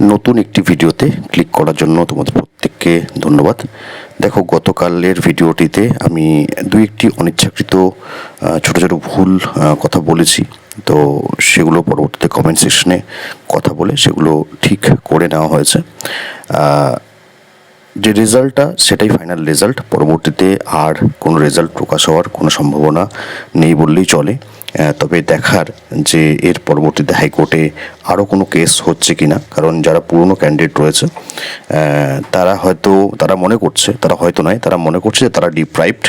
নতুন একটি ভিডিওতে ক্লিক করার জন্য তোমাদের প্রত্যেককে ধন্যবাদ। দেখো, গতকালের ভিডিওটিতে আমি দুই একটি অনিচ্ছাকৃত ছোট ছোট ভুল কথা বলেছি। তো সেগুলো পরবর্তীতে কমেন্ট সেকশনে কথা বলে সেগুলো ঠিক করে নেওয়া হয়েছে। যে রেজাল্টটা সেটাই ফাইনাল রেজাল্ট পরবর্তীতে আর কোনো রেজাল্ট প্রকাশ হওয়ার কোনো সম্ভাবনা নেই বললেই চলে। তবে দেখার যে এর পরবর্তীতে হাইকোর্টে আরও কোনো কেস হচ্ছে কি না কারণ যারা পুরনো ক্যান্ডিডেট রয়েছে তারা হয়তো, তারা মনে করছে, তারা হয়তো নয়, তারা মনে করছে যে তারা ডিপ্রাইভড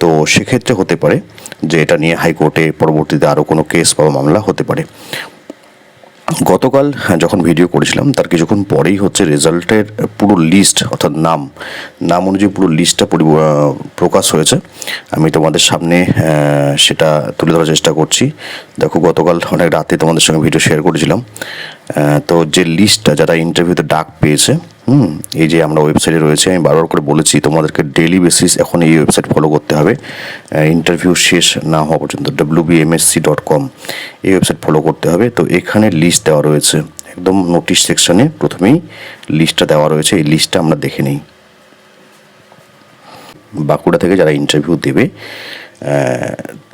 তো সেক্ষেত্রে হতে পারে যে এটা নিয়ে হাইকোর্টে পরবর্তীতে আরও কোনো কেস বা মামলা হতে পারে। গতকাল হ্যাঁ, যখন ভিডিও করেছিলাম তার কিছুক্ষণ পরেই হচ্ছে রেজাল্টের পুরো লিস্ট অর্থাৎ নাম নাম অনুযায়ী পুরো লিস্টটা পরি- প্রকাশ হয়েছে। আমি তোমাদের সামনে সেটা তুলে ধরার চেষ্টা করছি। দেখো গতকাল অনেক রাতে তোমাদের সঙ্গে ভিডিও শেয়ার করেছিলাম। তো যে লিস্টটা যারা ইন্টারভিউতে ডাক পেয়েছে হুম, এই যে আমরা ওয়েবসাইটে রয়েছে, আমি বারবার করে বলেছি, তোমাদেরকে ডেলি বেসিস এখন এই ওয়েবসাইট ফলো করতে হবে। ইন্টারভিউ শেষ না হওয়া পর্যন্ত ডাব্লিউ বিএমএসসি ডট কম এই ওয়েবসাইট ফলো করতে হবে। তো এখানে লিস্ট দেওয়া রয়েছে, একদম নোটিশ সেকশনে প্রথমেই লিস্টটা দেওয়া রয়েছে, এই লিস্টটা আমরা দেখে নিই। বাঁকুড়া থেকে যারা ইন্টারভিউ দেবে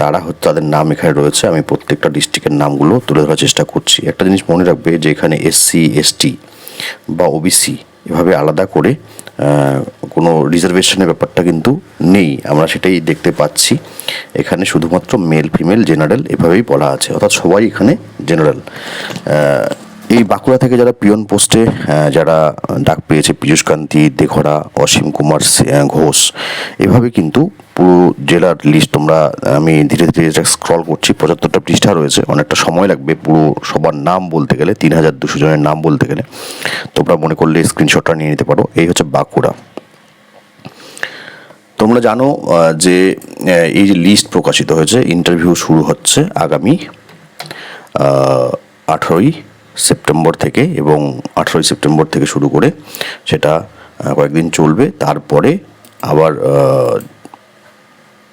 তারা হচ্ছে তাদের নাম এখানে রয়েছে, আমি প্রত্যেকটা ডিস্ট্রিক্টের নামগুলো তুলে ধরার চেষ্টা করছি। একটা জিনিস মনে রাখবে যে এখানে এসসি এসটি বা ওবিসি এভাবে আলাদা করে কোনো রিজার্ভেশনের ব্যাপারটা কিন্তু নেই। আমরা সেটাই দেখতে পাচ্ছি। এখানে শুধুমাত্র মেল ফিমেল জেনারেল এভাবেই বলা আছে। অর্থাৎ সবাই এখানে জেনারেল এই বাঁকুড়া থেকে যারা পিয়ন পোস্টে যারা ডাক পেয়েছে, পীযূষ কান্তি দেঘরা অসীম কুমার ঘোষ, এভাবে কিন্তু পুরো জেলার লিস্ট তোমরা, আমি ধীরে ধীরে স্ক্রল করছি, পঁচাত্তরটা পৃষ্ঠা রয়েছে, অনেকটা সময় লাগবে পুরো সবার নাম বলতে গেলে, তিন হাজার দুশো জনের নাম বলতে গেলে, তোমরা মনে করলে স্ক্রিনশটটা নিয়ে নিতে পারো, এই হচ্ছে বাঁকুড়া। তোমরা জানো যে এই যে লিস্ট প্রকাশিত হয়েছে ইন্টারভিউ শুরু হচ্ছে আগামী আঠেরোই সেপ্টেম্বর থেকে এবং আঠেরোই সেপ্টেম্বর থেকে শুরু করে সেটা কয়েকদিন চলবে। তারপরে আবার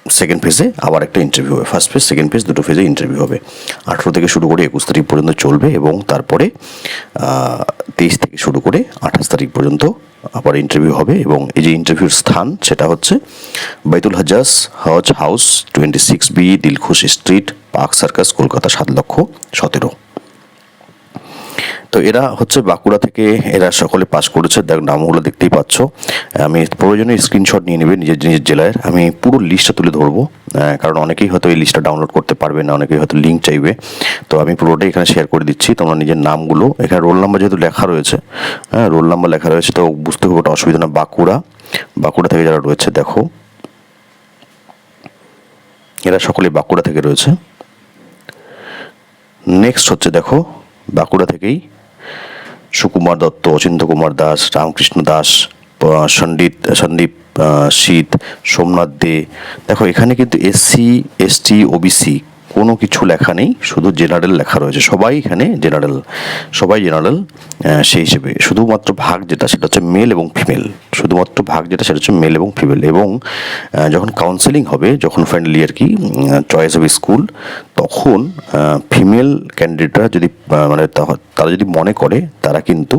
সেকেন্ড ফেজে আবার একটা ইন্টারভিউ হবে। ফার্স্ট ফেজ সেকেন্ড ফেজ দুটো ফেজে ইন্টারভিউ হবে। আঠেরো থেকে শুরু করে একুশ তারিখ পর্যন্ত চলবে এবং তারপরে তেইশ থেকে শুরু করে আঠাশ তারিখ পর্যন্ত আবার ইন্টারভিউ হবে এবং এই যে ইন্টারভিউর স্থান সেটা হচ্ছে Baitul Hujjaj Haj House twenty six B, Dilkhush street, Park Circus, Kolkata সাত লক্ষ সতেরো। তো এরা হচ্ছে বাঁকুড়া থেকে এরা সকলে পাস করেছে। দেখ নামগুলো দেখতেই পাচ্ছ। আমি প্রয়োজনে স্ক্রিনশট নিয়ে নেবে নিজের নিজের জেলায়। আমি পুরো লিস্টটা তুলে ধরবো। আহ, কারণ অনেকেই হয়তো এই লিস্টটা ডাউনলোড করতে পারবে না অনেকেই হয়তো লিঙ্ক চাইবে। তো আমি পুরোটাই এখানে শেয়ার করে দিচ্ছি। তোমরা নিজের নামগুলো এখানে রোল নাম্বার যেহেতু লেখা রয়েছে হ্যাঁ রোল নাম্বার লেখা রয়েছে তো বুঝতে খুব একটা অসুবিধা না। বাঁকুড়া বাঁকুড়া থেকে যারা রয়েছে দেখো। এরা সকলে বাঁকুড়া থেকে রয়েছে। নেক্সট হচ্ছে দেখো বাঁকুড়া থেকেই সুকুমার দত্ত অচিন্ত কুমার দাস, রামকৃষ্ণ দাস সন্দীপ সন্দীপ শীত, সোমনাথ দে। দেখো, এখানে কিন্তু এসসি এসটি ওবিসি কোনো কিছু লেখা নেই, শুধু জেনারেল লেখা রয়েছে। সবাই এখানে জেনারেল সবাই জেনারেল সেই হিসেবে। শুধুমাত্র ভাগ যেটা, সেটা হচ্ছে মেল এবং ফিমেল শুধুমাত্র ভাগ যেটা, সেটা হচ্ছে মেল এবং ফিমেল এবং যখন কাউন্সেলিং হবে, যখন ফাইনালি আর কি চয়েস অফ স্কুল তখন ফিমেল ক্যান্ডিডেটরা যদি মানে তারা যদি মনে করে, তারা কিন্তু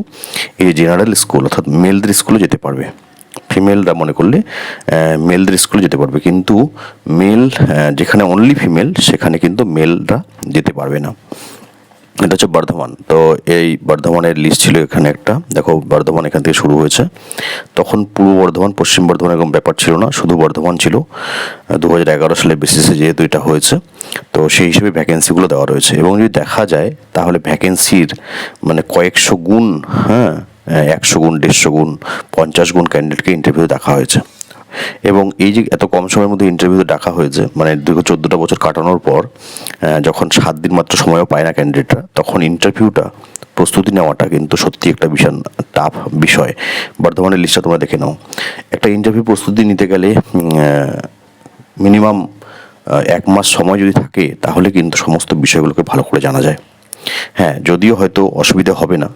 এই জেনারেল স্কুল অর্থাৎ মেলদের স্কুলে যেতে পারবে। ফিমেলরা মনে করলে মেলদের স্কুলে যেতে পারবে। কিন্তু মেল যেখানে অনলি ফিমেল সেখানে কিন্তু মেলরা যেতে পারবে না। এটা হচ্ছে বর্ধমান। তো এই বর্ধমানের লিস্ট ছিল এখানে একটা। দেখো, বর্ধমান এখান থেকে শুরু হয়েছে। তখন পূর্ব বর্ধমান, পশ্চিম বর্ধমান এরকম ব্যাপার ছিল না। শুধু বর্ধমান ছিল। দু হাজার এগারো সালের বেসিসে যেহেতু এটা হয়েছে, তো সেই হিসেবে ভ্যাকেন্সিগুলো দেওয়া রয়েছে। এবং যদি দেখা যায়, তাহলে ভ্যাকেন্সির মানে কয়েকশো গুণ হ্যাঁ একশো গুণ, দেড়শো গুণ, পঞ্চাশ গুণ ক্যান্ডিডেটকে ইন্টারভিউ দেখা হয়েছে। এবং এই যে এত কম সময়ের মধ্যে ইন্টারভিউ ডাকা হয়েছে মানে দীর্ঘ চোদ্দোটা বছর কাটানোর পর যখন সাত দিন মাত্র সময়ও পায় না ক্যান্ডিডেটরা তখন ইন্টারভিউটা প্রস্তুতি নেওয়াটা কিন্তু সত্যি একটা ভীষণ টাফ বিষয়। বর্ধমানের লিস্টটা তোমরা দেখে নাও। একটা ইন্টারভিউ প্রস্তুতি নিতে গেলে মিনিমাম এক মাস সময় যদি থাকে, তাহলে কিন্তু সমস্ত বিষয়গুলোকে ভালো করে জানা যায়। হ্যাঁ যদিও হয়তো অসুবিধা হবে না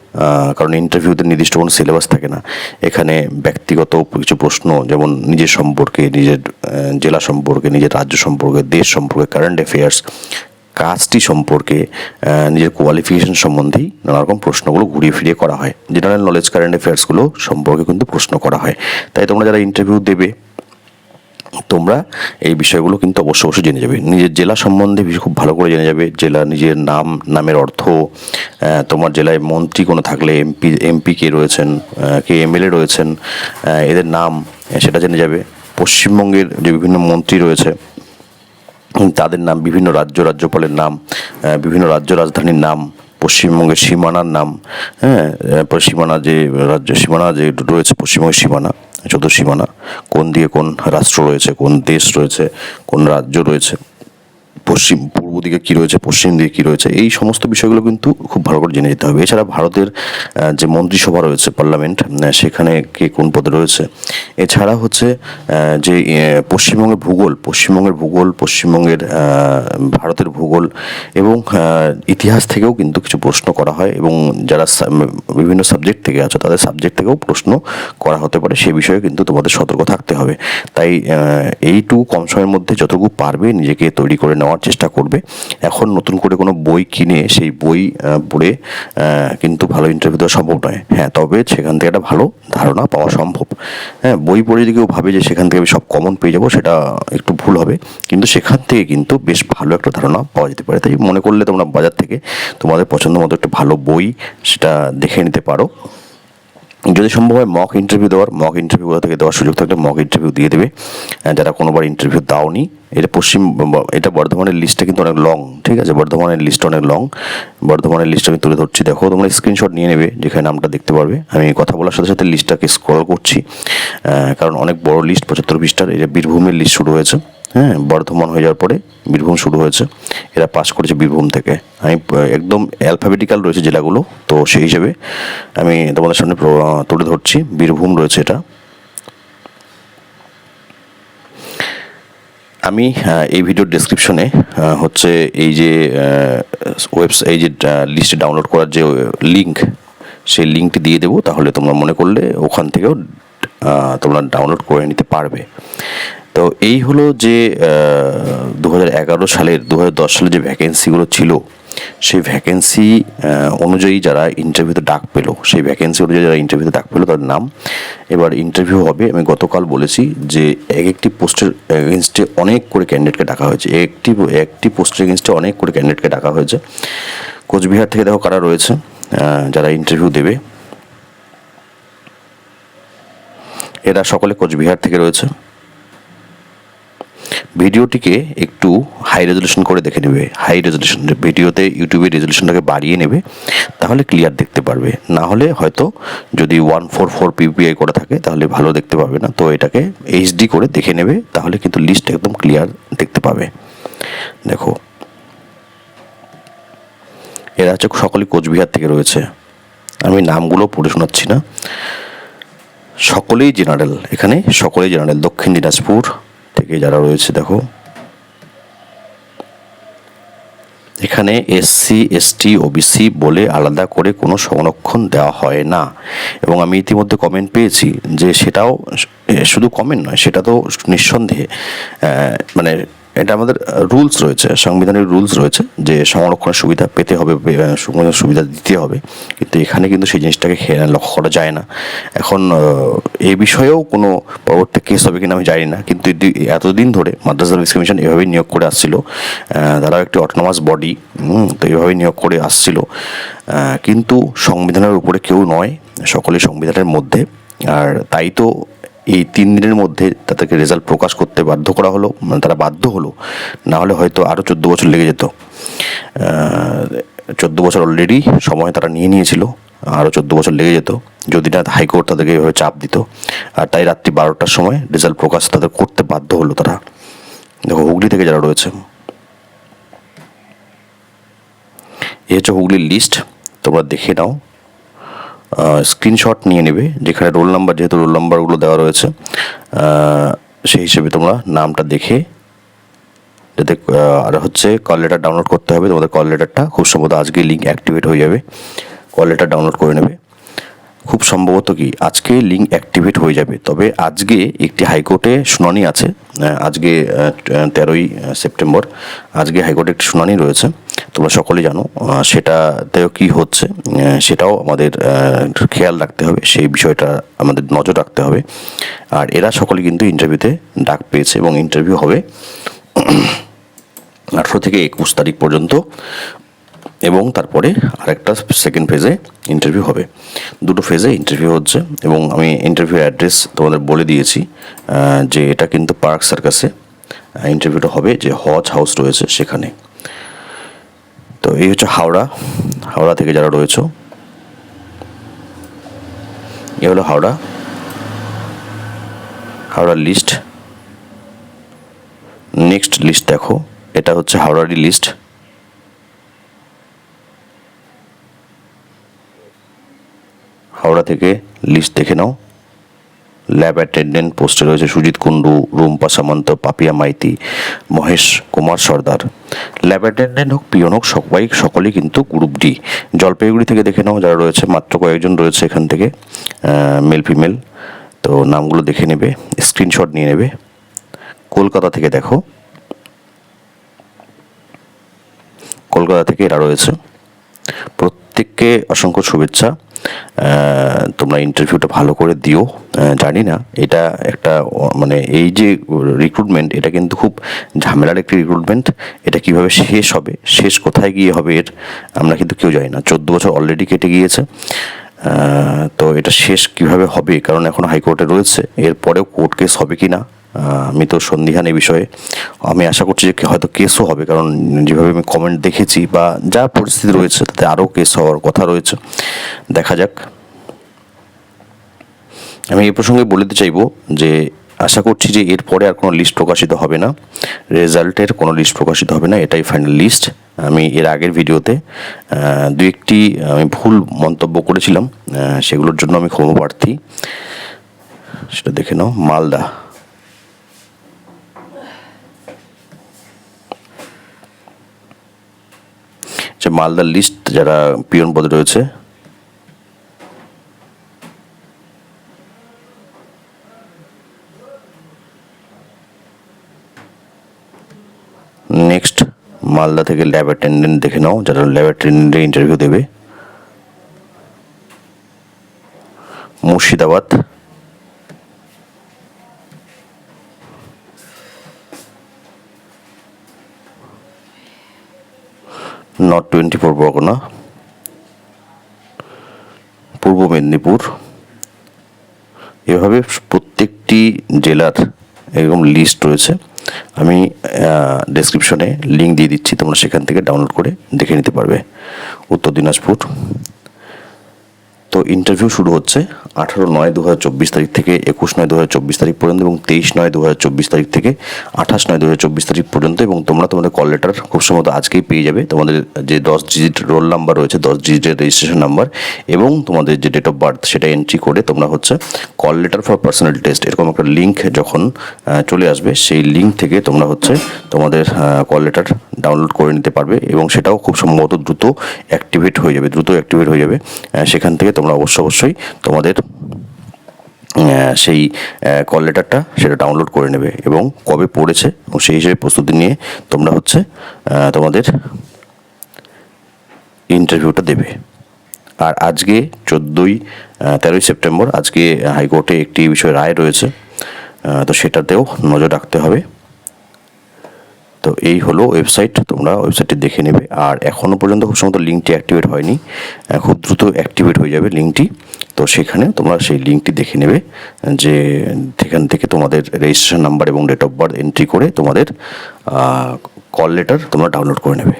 কারণ ইন্টারভিউতে নির্দিষ্ট কোনো সিলেবাস থাকে না। এখানে ব্যক্তিগত কিছু প্রশ্ন, যেমন নিজের সম্পর্কে, নিজের জেলা সম্পর্কে, নিজের রাজ্য সম্পর্কে, দেশ সম্পর্কে কারেন্ট অ্যাফেয়ার্স কাজটি সম্পর্কে নিজের কোয়ালিফিকেশন সম্বন্ধেই নানা রকম প্রশ্নগুলো ঘুরিয়ে ফিরিয়ে করা হয়। জেনারেল নলেজ কারেন্ট অ্যাফেয়ার্সগুলো সম্পর্কে কিন্তু প্রশ্ন করা হয়। তাই তোমরা যারা ইন্টারভিউ দেবে তোমরা এই বিষয়গুলো কিন্তু অবশ্য অবশ্যই জেনে যাবে। নিজের জেলা সম্বন্ধে খুব ভালো করে জেনে যাবে। জেলা নিজের নাম, নামের অর্থ তোমার জেলায় মন্ত্রী কোনো থাকলে, এমপি এমপি কে রয়েছেন কে এমএলএ রয়েছেন এদের নাম সেটা জেনে যাবে। পশ্চিমবঙ্গের যে বিভিন্ন মন্ত্রী রয়েছে তাদের নাম, বিভিন্ন রাজ্য রাজ্যপালের নাম বিভিন্ন রাজ্য রাজধানীর নাম, পশ্চিমবঙ্গের সীমানার নাম হ্যাঁ সীমানা যে রাজ্য সীমানা যে রয়েছে, পশ্চিমবঙ্গের সীমানা চতুর সীমানা। কোন দিয়ে কোন রাষ্ট্র রয়েছে কোন দেশ রয়েছে কোন রাজ্য রয়েছে। পশ্চিম, পূর্ব দিকে কী রয়েছে, পশ্চিম দিকে কী রয়েছে, এই সমস্ত বিষয়গুলো কিন্তু খুব ভালো করে জেনে যেতে হবে। এছাড়া ভারতের যে মন্ত্রিসভা রয়েছে, পার্লামেন্ট সেখানে কে কোন পদে রয়েছে। এছাড়া হচ্ছে যে পশ্চিমবঙ্গের ভূগোল পশ্চিমবঙ্গের ভূগোল, পশ্চিমবঙ্গের ভারতের ভূগোল এবং ইতিহাস থেকেও কিন্তু কিছু প্রশ্ন করা হয় এবং যারা বিভিন্ন সাবজেক্ট থেকে আছো, তাদের সাবজেক্ট থেকেও প্রশ্ন করা হতে পারে। সে বিষয়ে কিন্তু তোমাদের সতর্ক থাকতে হবে। তাই এইটুকু কম সময়ের মধ্যে যতটুকু পারবে নিজেকে তৈরি করে নেওয়ার চেষ্টা করবে। এখন নতুন করে কোনো বই কিনে সেই বই পড়ে কিন্তু ভালো ইন্টারভিউ দেওয়া সম্ভব নয়। হ্যাঁ তবে সেখান থেকে একটা ভালো ধারণা পাওয়া সম্ভব। হ্যাঁ বই পড়ে যদি কেউ ভাবে যে সেখান থেকে আমি সব কমন পেয়ে যাব, সেটা একটু ভুল হবে। কিন্তু সেখান থেকে কিন্তু বেশ ভালো একটা ধারণা পাওয়া যেতে পারে। তাই মনে করলে তোমরা বাজার থেকে তোমাদের পছন্দ মতো একটা ভালো বই সেটা দেখে নিতে পারো। যদি সম্ভব হয় মক ইন্টারভিউ দেওয়ার মক ইন্টারভিউ থেকে দেওয়ার সুযোগ থাকলে মক ইন্টারভিউ দিয়ে দেবে। যারা কোনোবার ইন্টারভিউ দাওনি, এটা পশ্চিম, এটা বর্ধমানের লিস্টটা কিন্তু অনেক লং ঠিক আছে? বর্ধমানের লিস্ট অনেক লং বর্ধমানের লিস্ট আমি তুলে ধরছি। দেখো, তোমরা স্ক্রিনশট নিয়ে নেবে, যেখানে নামটা দেখতে পারবে। আমি কথা বলার সাথে সাথে লিস্টটাকে স্ক্রল করছি। কারণ অনেক বড় লিস্ট পঁচাত্তর পৃষ্ঠার এটা বীরভূমের লিস্ট শুরু হয়েছে। হ্যাঁ বর্ধমান হয়ে যাওয়ার পরে বীরভূম শুরু হয়েছে। এরা পাস করেছে বীরভূম থেকে। আমি একদম অ্যালফাবেটিক্যাল রয়েছে জেলাগুলো, তো সেই হিসেবে আমি তোমাদের সামনে তুলে ধরছি। বীরভূম রয়েছে এটা। আমি এই ভিডিওর ডেসক্রিপশনে হচ্ছে এই যে ওয়েবসাইট এই যে লিস্টে ডাউনলোড করার যে লিঙ্ক সেই লিঙ্কটি দিয়ে দেবো। তাহলে তোমরা মনে করলে ওখান থেকেও তোমরা ডাউনলোড করে নিতে পারবে। তো এই হলো যে দু হাজার এগারো সালের দু হাজার দশ সালে যে ভ্যাকেন্সিগুলো ছিল, সেই ভ্যাকেন্সি অনুযায়ী যারা ইন্টারভিউতে ডাক পেল, সেই ভ্যাকেন্সি অনুযায়ী যারা ইন্টারভিউতে ডাক পেল তার নাম। এবার ইন্টারভিউ হবে, আমি গতকাল বলেছি যে, এক একটি পোস্টের এগেনস্টে অনেক করে ক্যান্ডিডেটকে ডাকা হয়েছে। একটি একটি পোস্টের এগেনস্টে অনেক করে ক্যান্ডিডেটকে ডাকা হয়েছে। কোচবিহার থেকে দেখো কারা রয়েছে যারা ইন্টারভিউ দেবে। এরা সকলে কোচবিহার থেকে রয়েছে। ভিডিওটিকে একটু হাই রেজলিউশন করে দেখে নেবে। হাই রেজলিউশন ভিডিওতে ইউটিউবে রেজলিউশনটাকে বাড়িয়ে নেবে, তাহলে ক্লিয়ার দেখতে পারবে। না হলে হয়তো যদি ওয়ান ফোর ফোর পিপিআই করা থাকে, তাহলে ভালো দেখতে পাবে না। তো এটাকে এইচডি করে দেখে নেবে, তাহলে কিন্তু লিস্ট একদম ক্লিয়ার দেখতে পাবে। দেখো। এরা হচ্ছে সকলেই কোচবিহার থেকে রয়েছে। আমি নামগুলো পড়ে শোনাচ্ছি না। সকলেই জেনারেল এখানে সকলেই জেনারেল দক্ষিণ দিনাজপুর থেকে যারা রয়েছে, দেখো। এখানে এসসি এসটি ওবিসি বলে আলাদা করে কোনো সংরক্ষণ দেওয়া হয় না। এবং আমি ইতিমধ্যে কমেন্ট পেয়েছি যে সেটাও শুধু কমেন্ট নয়, সেটা তো নিঃসন্দেহে মানে এটা আমাদের রুলস রয়েছে সংবিধানের রুলস রয়েছে যে সংরক্ষণের সুবিধা পেতে হবে সংরক্ষণের সুবিধা দিতে হবে। কিন্তু এখানে কিন্তু সেই জিনিসটাকে লক্ষ্য করা যায় না। এখন এই বিষয়েও কোনো পরবর্তী কেস হবে কিনা আমি জানি না। কিন্তু এতদিন ধরে মাদ্রাস সার্ভিস কমিশন এভাবেই নিয়োগ করে আসছিল। তারাও একটি অটোনমাস বডি তো এভাবেই নিয়োগ করে আসছিল। কিন্তু সংবিধানের উপরে কেউ নয় সকলে সংবিধানের মধ্যে। আর তাই তো এই তিন দিনের মধ্যে তাদেরকে রেজাল্ট প্রকাশ করতে বাধ্য করা হলো মানে তারা বাধ্য হলো, না হলে হয়তো আরও চোদ্দ বছর লেগে যেত। চোদ্দ বছর অলরেডি সময় তারা নিয়ে নিয়েছিল আরও চোদ্দ বছর লেগে যেত। যদি না হাইকোর্ট তাদেরকে এভাবে চাপ দিত, আর তাই রাত্রি বারোটার সময় রেজাল্ট প্রকাশ তাদের করতে বাধ্য হলো তারা। দেখো হুগলি থেকে যারা রয়েছে এ হচ্ছে হুগলির লিস্ট তোমরা দেখে নাও। স্ক্রিনশট নিয়ে নেবে, যেখানে রোল নাম্বার যেহেতু রোল নাম্বারগুলো দেওয়া রয়েছে সেই হিসেবে তোমরা নামটা দেখে, যাতে আর হচ্ছে কল লেটার ডাউনলোড করতে হবে, তোমাদের কল লেটারটা খুব সম্ভবত আজকে লিঙ্ক অ্যাক্টিভেট হয়ে যাবে কল লেটার ডাউনলোড করে নেবে। খুব সম্ভবত কি আজকে লিঙ্ক অ্যাক্টিভেট হয়ে যাবে। তবে আজকে একটি হাইকোর্টে শুনানি আছে আজকে তেরোই সেপ্টেম্বর, আজকে হাইকোর্টে একটি শুনানি রয়েছে। তোমরা সকলেই জানো সেটাতেও কি হচ্ছে সেটাও আমাদের খেয়াল রাখতে হবে, সেই বিষয়টা আমাদের নজর রাখতে হবে। আর এরা সকলে কিন্তু ইন্টারভিউতে ডাক পেয়েছে এবং ইন্টারভিউ হবে আঠেরো থেকে একুশ তারিখ পর্যন্ত। এবং তারপরে আরেকটা সেকেন্ড ফেজে ইন্টারভিউ হবে। দুটো ফেজে ইন্টারভিউ হচ্ছে এবং আমি ইন্টারভিউ অ্যাড্রেস তোমাদের বলে দিয়েছি যে এটা কিন্তু পার্ক সার্কাসে ইন্টারভিউটা হবে যে হজ হাউস রয়েছে সেখানে। তো এই হচ্ছে হাওড়া হাওড়া থেকে যারা রয়েছে। এ হলো হাওড়া। হাওড়ার লিস্ট নেক্সট লিস্ট দেখো, এটা হচ্ছে হাওড়ারই লিস্ট হাওড়া থেকে লিস্ট দেখে নাও। ল্যাব অ্যাটেন্ডেন্ট পোস্টে রয়েছে সুজিত কুন্ডু রুম্পা সামন্ত, পাপিয়া মাইতি, মহেশ কুমার সর্দার। ল্যাব অ্যাটেন্ডেন্ট হোক, পিয়ন হোক, সবাই, সকলেই কিন্তু গ্রুপ ডি জলপাইগুড়ি থেকে দেখে নাও যারা রয়েছে, মাত্র কয়েকজন রয়েছে এখান থেকে মেল ফিমেল তো নামগুলো দেখে নেবে স্ক্রিনশট নিয়ে নেবে। কলকাতা থেকে দেখো। কলকাতা থেকে এরা রয়েছে। প্রত্যেককে অসংখ্য শুভেচ্ছা। তোমরা ইন্টারভিউটা ভালো করে দিও। জানি না, এটা একটা মানে এই যে রিক্রুটমেন্ট এটা কিন্তু খুব ঝামেলার একটি রিক্রুটমেন্ট এটা কীভাবে শেষ হবে, শেষ কোথায় গিয়ে হবে এর আমরা কিন্তু কেউ জানি না। চোদ্দ বছর অলরেডি কেটে গিয়েছে। তো এটা শেষ কীভাবে হবে, কারণ এখন হাইকোর্টে রয়েছে। এরপরেও কোর্ট কেস হবে কি না আমি তো সন্দিহান এই বিষয়ে, আমি আশা করছি যে হয়তো কেসও হবে, কারণ যেভাবে আমি কমেন্ট দেখেছি বা যা পরিস্থিতি রয়েছে, তাতে আরও কেস হওয়ার কথা রয়েছে। দেখা যাক। আমি এই প্রসঙ্গে বলতে চাইব যে, আশা করছি যে এরপরে আর কোনো লিস্ট প্রকাশিত হবে না। রেজাল্টের কোনো লিস্ট প্রকাশিত হবে না, এটাই ফাইনাল লিস্ট আমি এর আগের ভিডিওতে দু একটি, আমি ভুল মন্তব্য করেছিলাম সেগুলোর জন্য আমি ক্ষমা প্রার্থী সেটা দেখে নাও, মালদা। মালদার লিস্ট যারা পিয়ন পদে রয়েছে। নেক্সট মালদা থেকে ল্যাব অ্যাটেন্ডেন্ট দেখে নাও, যারা ল্যাব অ্যাটেন্ডেন্টে ইন্টারভিউ দেবে। Murshidabad. North twenty four Pargana Purba Medinipur এভাবে প্রত্যেকটি জেলার এরকম লিস্ট রয়েছে। আমি ডেসক্রিপশনে লিঙ্ক দিয়ে দিচ্ছি, তোমরা সেখান থেকে ডাউনলোড করে দেখে নিতে পারবে। উত্তর দিনাজপুর। তো ইন্টারভিউ শুরু হচ্ছে আঠারো নয় দু তারিখ থেকে, একুশ নয় দু তারিখ পর্যন্ত এবং তেইশ নয় দু তারিখ থেকে, আঠাশ নয় দু তারিখ পর্যন্ত এবং তোমরা তোমাদের কল লেটার খুব সম্ভবত আজকেই পেয়ে যাবে। তোমাদের যে দশ ডিজিট রোল নাম্বার রয়েছে, দশ ডিজিটের রেজিস্ট্রেশন নাম্বার এবং তোমাদের যে ডেট অফ বার্থ সেটা এন্ট্রি করে তোমরা হচ্ছে call letter for personal test এরকম একটা লিঙ্ক যখন চলে আসবে, সেই লিঙ্ক থেকে তোমরা হচ্ছে তোমাদের কল লেটার ডাউনলোড করে নিতে পারবে এবং সেটাও খুব সম্ভবত দ্রুত অ্যাক্টিভেট হয়ে যাবে, দ্রুত অ্যাক্টিভেট হয়ে যাবে। সেখান থেকে তোমরা অবশ্য অবশ্যই তোমাদের সেই কল লেটারটা সেটা ডাউনলোড করে নেবে এবং কবে পড়েছে এবং সেই হিসেবে প্রস্তুতি নিয়ে তোমরা হচ্ছে তোমাদের ইন্টারভিউটা দেবে। আর আজকে চোদ্দোই তেরোই সেপ্টেম্বর, আজকে হাইকোর্টে একটি বিষয়ে রায় রয়েছে তো সেটাতেও নজর রাখতে হবে। তো এই হলো ওয়েবসাইট তোমরা ওয়েবসাইটটি দেখে নেবে। আর এখনও পর্যন্ত খুব সম্ভবত লিঙ্কটি অ্যাক্টিভেট হয়নি। খুব দ্রুত অ্যাক্টিভেট হয়ে যাবে লিঙ্কটি তো সেখানে তোমরা সেই লিঙ্কটি দেখে নেবে, যে সেখান থেকে তোমাদের রেজিস্ট্রেশন নাম্বার এবং ডেট অফ বার্থ এন্ট্রি করে তোমাদের কল লেটার তোমরা ডাউনলোড করে নেবে।